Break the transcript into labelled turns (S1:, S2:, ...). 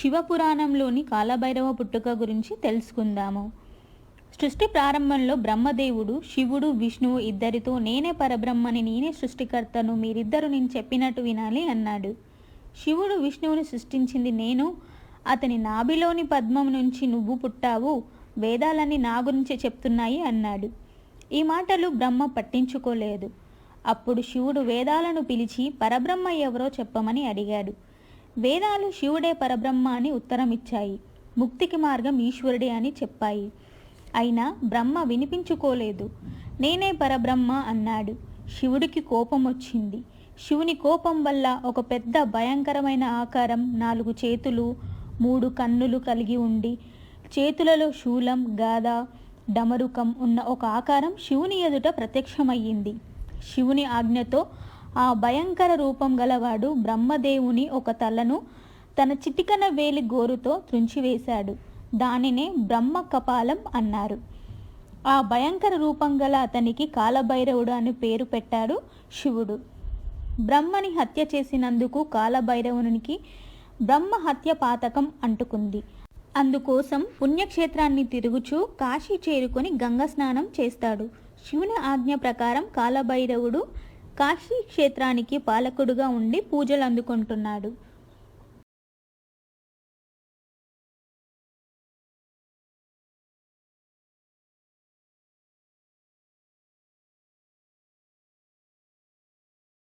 S1: శివపురాణంలోని కాలభైరవ పుట్టుక గురించి తెలుసుకుందాము. సృష్టి ప్రారంభంలో బ్రహ్మదేవుడు శివుడు విష్ణువు ఇద్దరితో నేనే పరబ్రహ్మని నేనే సృష్టికర్తను మీరిద్దరు నేను చెప్పినట్టు వినాలి అన్నాడు. శివుడు విష్ణువుని సృష్టించింది నేను. అతని నాభిలోని పద్మం నుంచి నువ్వు పుట్టావు. వేదాలన్నీ నా గురించే చెప్తున్నాయి అన్నాడు. ఈ మాటలు బ్రహ్మ పట్టించుకోలేదు. అప్పుడు శివుడు వేదాలను పిలిచి పరబ్రహ్మ ఎవరో చెప్పమని అడిగాడు. వేదాలు శివుడే పరబ్రహ్మ అని ఉత్తరం ఇచ్చాయి ముక్తికి మార్గం ఈశ్వరుడే అని చెప్పాయి. అయినా బ్రహ్మ వినిపించుకోలేదు. నేనే పరబ్రహ్మ అన్నాడు. శివుడికి కోపం వచ్చింది. శివుని కోపం వల్ల ఒక పెద్ద భయంకరమైన ఆకారం నాలుగు చేతులు మూడు కన్నులు కలిగి ఉండి చేతులలో శూలం గాథ డమరుకం ఉన్న ఒక ఆకారం శివుని ఎదుట ప్రత్యక్షమయ్యింది. శివుని ఆజ్ఞతో ఆ భయంకర రూపం గలవాడు బ్రహ్మదేవుని ఒక తలను తన చిటికన వేలి గోరుతో త్రుంచివేశాడు. దానినే బ్రహ్మ కపాలం అన్నారు. ఆ భయంకర రూపం గల అతనికి కాలభైరవుడు అని పేరు పెట్టాడు శివుడు. బ్రహ్మని హత్య చేసినందుకు కాలభైరవునికి బ్రహ్మ హత్య పాతకం అంటుకుంది. అందుకోసం పుణ్యక్షేత్రాన్ని తిరుగుచూ కాశీ చేరుకొని గంగ స్నానం చేస్తాడు. శివుని ఆజ్ఞ ప్రకారం కాలభైరవుడు కాశీ క్షేత్రానికి పాలకుడుగా ఉండి పూజలు అందుకుంటున్నాడు.